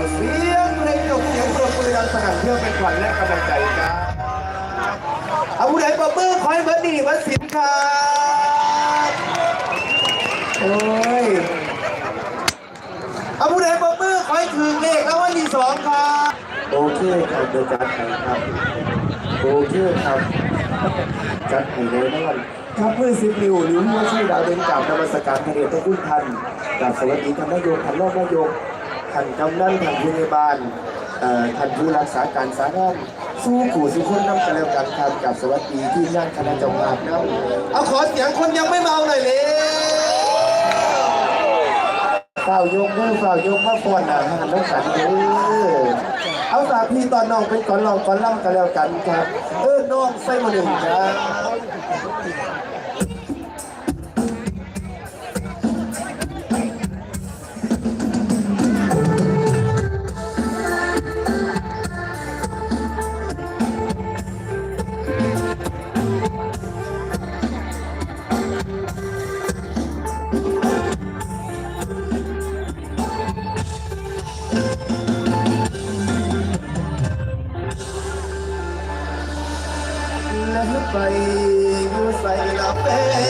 เอาเสียงเพลงจบเสียงปรบมือดังสนั่นเพื่อเป็นขวัญและกำลังใจครับเอาผู้ใดปรบมือขอให้เบิร์ดดีวัดสินครับโอ้ยเอาผู้ใดปรบมือขอให้ถึงเลขแล้ววันที่สองครับโอเคครับเดี๋ยวจัดให้ครับโอเคครับจัดให้เลยนะวันครับเพื่อสิบนิวหรือว่าชื่อดาวเด่นกับนมัสการพระเดชพระคุณท่านกับสวัสดีท่านนายกท่านรองนายก ท่านกำนันท่านผู้ในบ้านท่านผู้รักษาการสาธารณสู้ขู่สุขคนน้ำกันแล้วกันครับกับสวัสดีที่ย่านคณะจ้าภาพนะเอาขอเสียงคนยังไม่เมาหน่อยเลยฝ่าวยกมือฝ่าวยกมาฟอนอะท่านรักษาเด้อเอาฝาพี่ตอนน้องเป็นก่อนลองก่อนล่ำกันแล้วกันครับ เออน้องใส่มาหนึ่งครับ ส่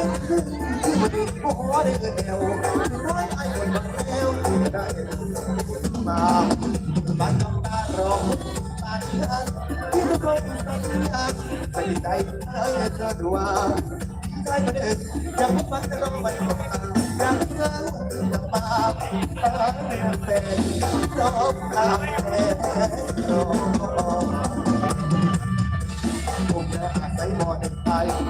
บ้านคนคนนั้นมาอายุพอไปซอยปัดมันยังต้องเราคงไม่ต้องต้องได้ได้ใจเราไอ้พวกเราได้นอนใจรักต้องเดินตายตายจากกระตุ้นไปแล้วกับเพื่อนเราไปไอ้ดูรักในหัวใจในนอกคนรักเราเรื่องราวทั่วเราคนใจมันก็ไหลดีแล้วนักเรียนที่มันโอ้โหได้เงินเดียวร้อยไอ้คนบังแก้วได้มาบ้านน้องตาร้องตาที่รักที่ทุกคนสัญญาใส่ใจให้เธอดูว่าใจมันเองจะพบมันจะต้องมันของตาอยากเจอจะมาตาเป็นแฟนจบตามแฟนจบ ผมจะอาศัยบอลตายเป็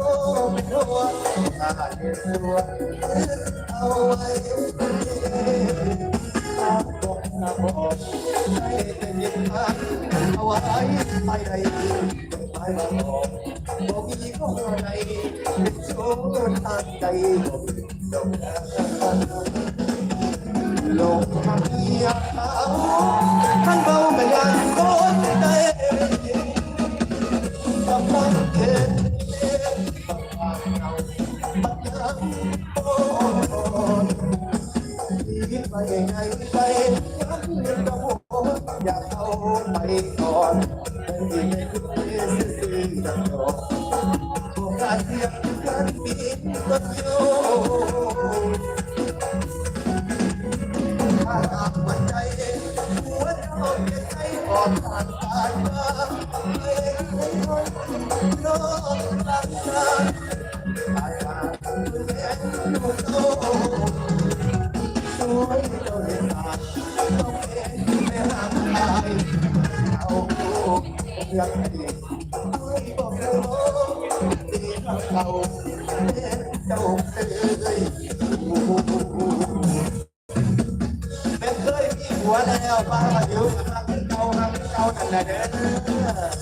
ดวงอาจจะสวยเอาไว้ตาบกหน้าให้ได้ยินพันเอไว้ไม่ได้ยิาบอกบอกอีกคนไหนโชคดใจบอกดอกรัก เราเด็ดเจ้าเอ้ยเป็นเคยมีหัวแล้วบาอยู่เก่าข้เก่านั่แหลเด้อ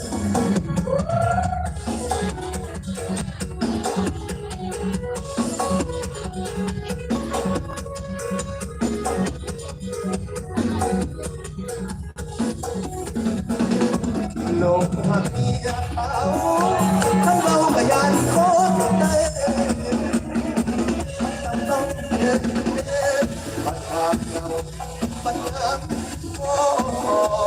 ลงมาเมียเขา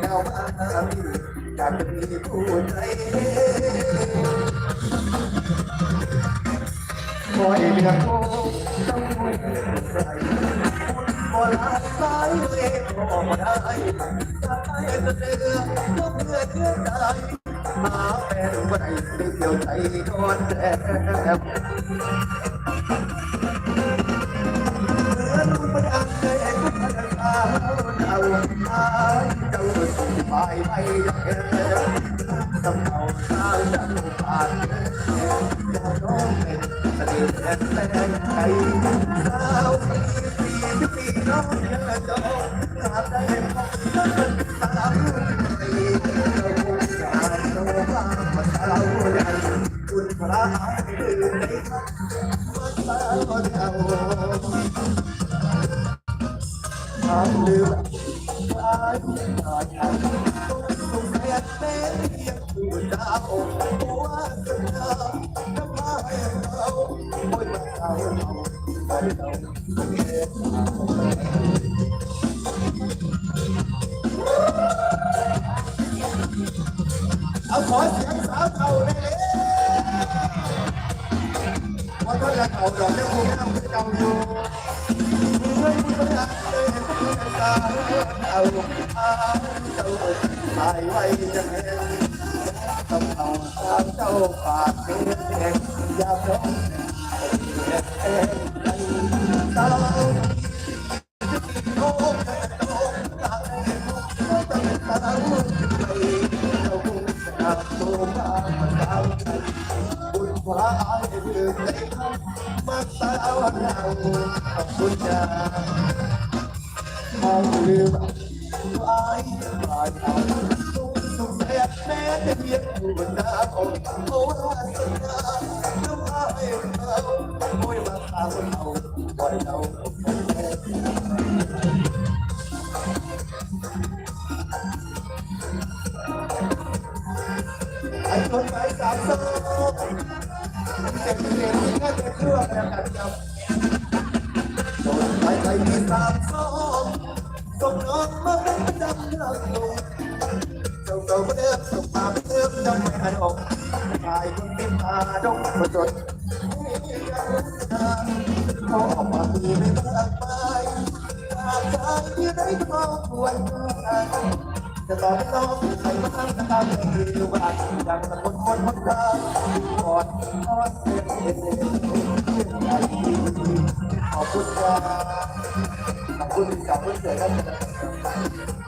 เรามาจากมีผู้ใจคอยเบียดโค้งต้องคอยใส่ลาสายเว่ได้ตายเสือบ่เพื่อเชื่อใจมาเป็นไรเดียวใจก่นแทบ ไปอยากเจอตำเอาข้างดังปากเยากร้องเป็นเสน่ห์แท้ใจ tâm hồn sao châu phạt thiên thiệt gia sống em đánh sao không thể đâu ta đây không tâm ta đâu mày đâu cũng sẽ tu ma tao thành buồn quá ai được đây mắt tao nào không buồn cha mong lưu บนหน้าองค์โอ้วาสนาน้ำพาให้เราโอ้ยมาตามเราปล่อยเราไอ้คนไปสามโซ่จ็บเจ็บที่น่จะเครื่องแล้วกันครับโดนไปไปมีสามสองส่งน้องมาเป็นจำเราลง เจ้าเก่าเดิมส่งมาเป็นเดิมจำไม่หันออกชายคนเป็นตาดงมาจดเขาออกมาตีไม่มากมายตาใจที่ได้ทองควรจะตอบน้องใครมาทำตามที่รู้ว่าดังคนคนคนตาก่อนนอนเสียงเด็กเด็กใจขอบคุณครับขอบคุณขอบคุณเสือท่าน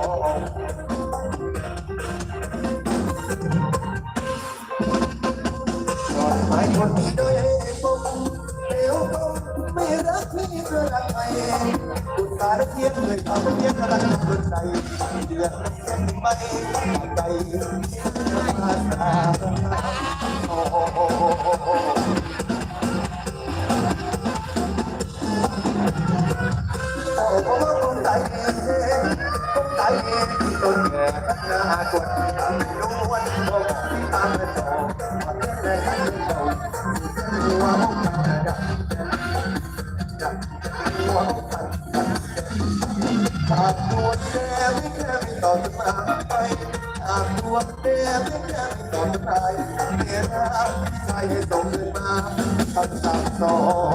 คนที่ด้วยให้ปมเหลวตมไม่รักไม่เระดับไปคุณตาละเทียนเลยทำเทียนกังคนใดใจเดือดเส้นไม่ใจมาตาโอ้โอ้คนใจคนใจที่ตนแก่หน้ากดรู้วันตรงที่ตามเป็ต่อ ต่อจะามไปหากดวงเดือนไม่เดินต่อจะตายเมื่รักใจให้ส่งเงินมาทำสามงสอน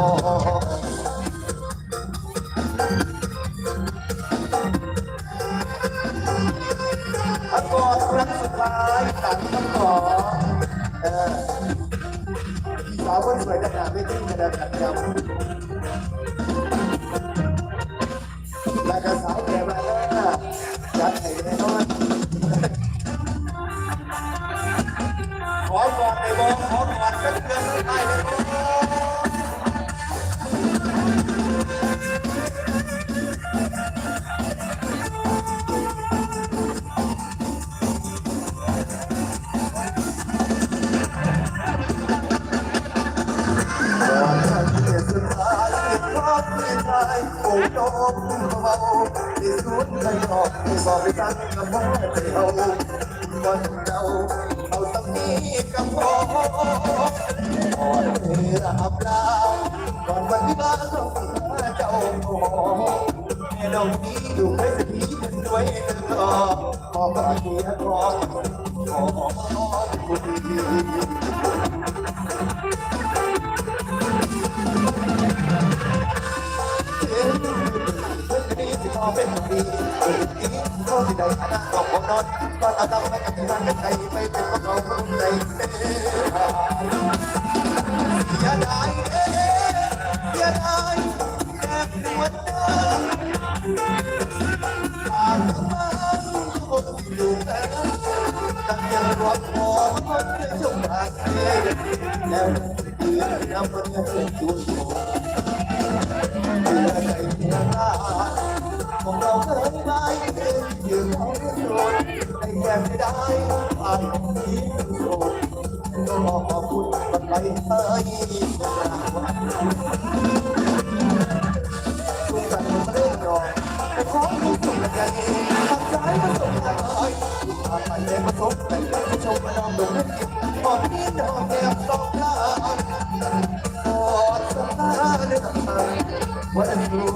ที่สุดใจออกที่บอกไปตั้งกับพ่อเจ้าก่อนเจ้าเอาตั้งนี้กับอก่อนเธอรับลาก่อนวันที่บ้านต้องเจ้าพ่อแม่ดอกนี้อยู่ให้สถีเป็นด้วยเงินรอขอพระเกียรติขอขอคุณดี เป็นดีคนดีเขาที่ใดฐานะของนอนก่อนเอาตังค์ไปกับที่ร้านกันใจไม่เป็นของเราคนใจอย่าได้อย่าได้แอบปวดเดินผ่านมาคนอยู่แล้วตั้งยังรอคอยคนจะจงรักแล้วยืนนำมันยังจุดโผเพื่อใจเพียงลา ของเราเคยได้ยืนเอาโดนให้แก้ไม่ได้ผ่านของนี้โดนก็ขอบคุณมันไปเอ้ยทุกการมันเรื่องรอแต่ของทุกสิ่งอย่างนี้ทำใจมันสมใจผ่านไปเจ็บประสบแต่ก็ชมมาลองดูให้กินพอนี้ดอกแก้มสองล้านกอดสะพานทำไมวันรู้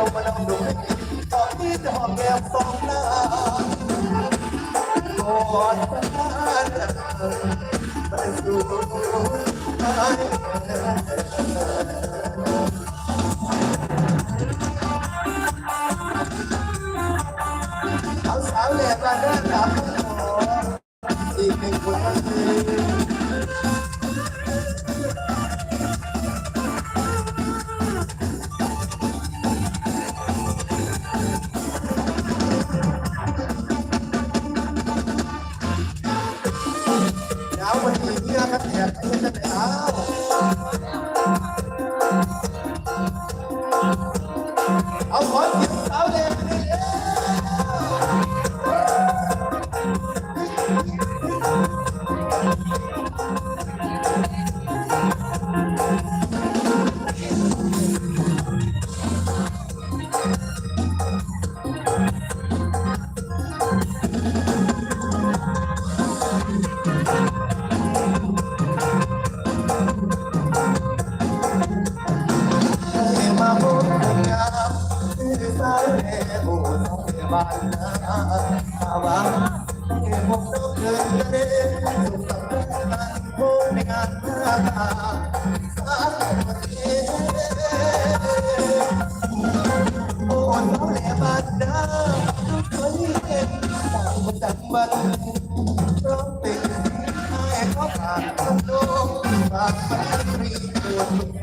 จ้ามาดำดงตอนนี้จะหอมแก้มสองหน้า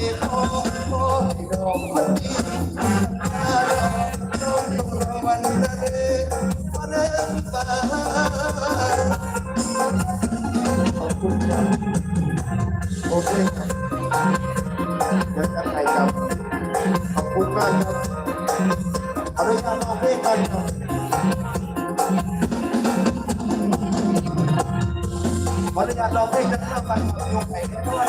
โอบความให้รถไฟให้แม่ดวงคนนี้ก็เห็นใจที่บ้านยากจนคนมอเห็นไอ้ตากจะไปขอขอให้ดอกคนนี้ดอกต้องรอวันขอบคุณครครับเดี๋ยวจะไปครับขอบคุณมากครับอนุญาตเอาเพลงกันครับขออนุญาตร้องเพลงกันนะครับยกไข่ด้วย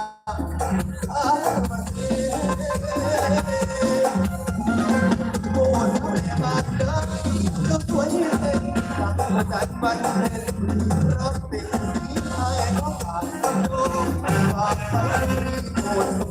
một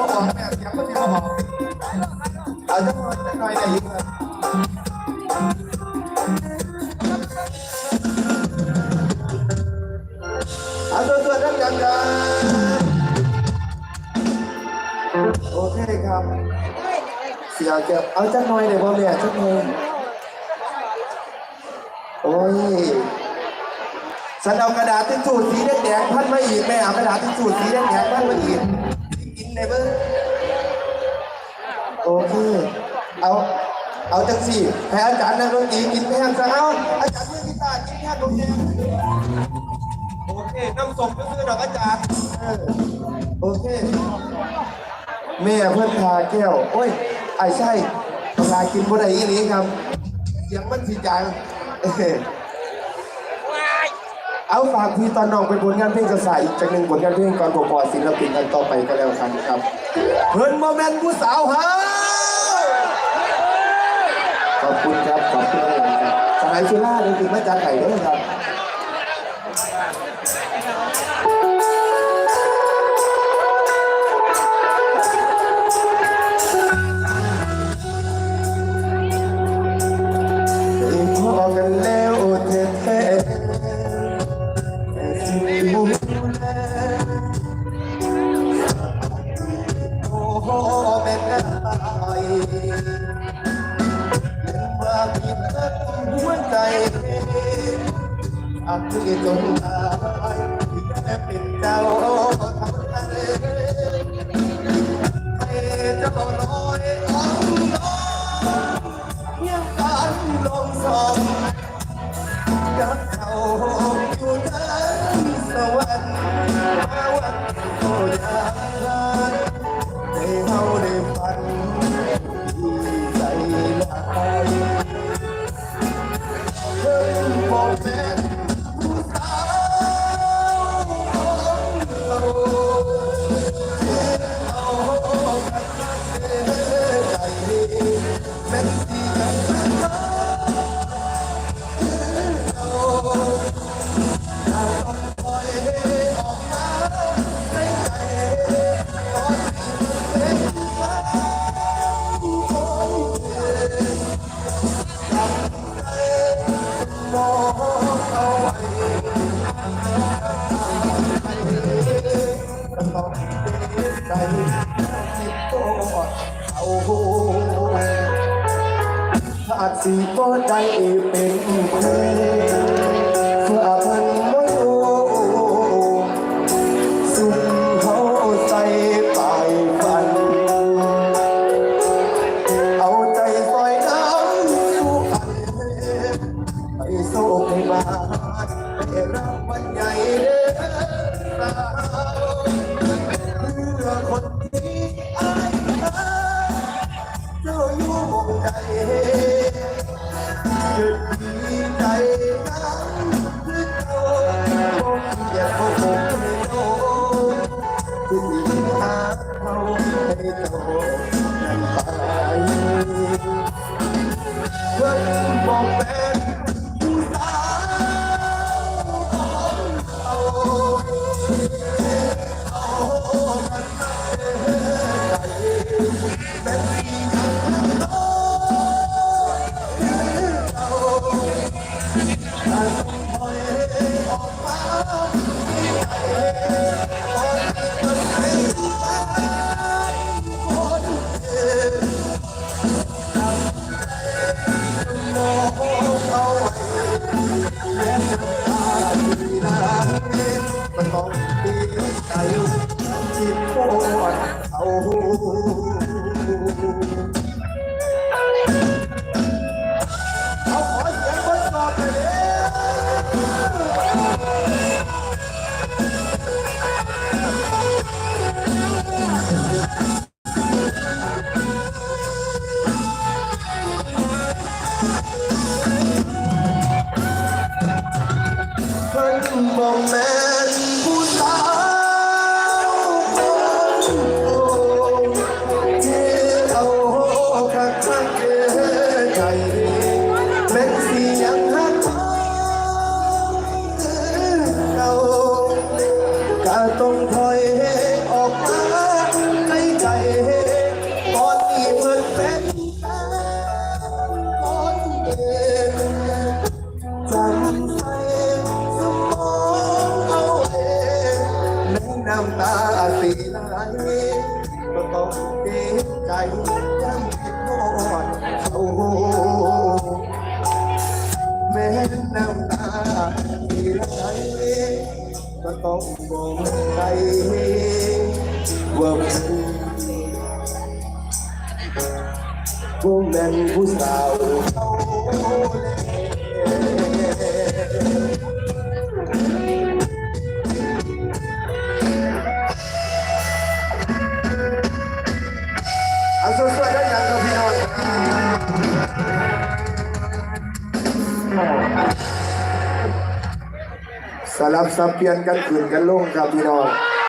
เสียงก็ที่บ่ออกแม่เสียก็ที่บ่ออกเอาจะน้อยจะน้อยได้ยินครับเอาตัวตัวดังดังดังโอเคครับเสียแก็บเอาจักหน่อยเลยพ่อแม่จักหน่อยโอ้ยฉันเอากระดาษทิชชู่สีแดงๆพันมาอีกแม่เอากระดาษทิชชู่สีแดงๆพันมาอีก ได้เบิ้งโอเค เอา เอาจังสี่ให้อาจารย์นักดนตรีกินแพงซะเอาอาจารย์เมื่อกีตาร์กินแพงลงแพงโอเค น้ำส้มก็ซื้อดอกอาจารย์เออโอเค แม่เพื่อนพาแก้ว โอ้ย ไอ้ใช่เวลากินบ่ได้อีนี้ครับเสียงมันสีจังเอ้ย เอาฝากพี่ตอนน้องเป็นผลงานเพลงกระสายอีกจากหนึ่งผลงานเพลงก่อนผมพอศิลปินกันต่อไปก็แล้วกันครับเพิ่นโมเมนต์ผู้สาวฮะขอบคุณครับขอบคุณครับสมัยชุล่าจริงๆมาจากไข่ด้วยครับ อักที่จนตายที่แค่เป็นเจ้า สิบ่ได้เป็นเพลง ไหลก็ต้องเสียใจยังคิดทอดเขาแม้น้ำตาสีไหลก็ต้องบอกใจว่าผู้แม่นผู้สาว สลับสับเปลี่ยนกันขึ้นกันลงครับพี่น้อง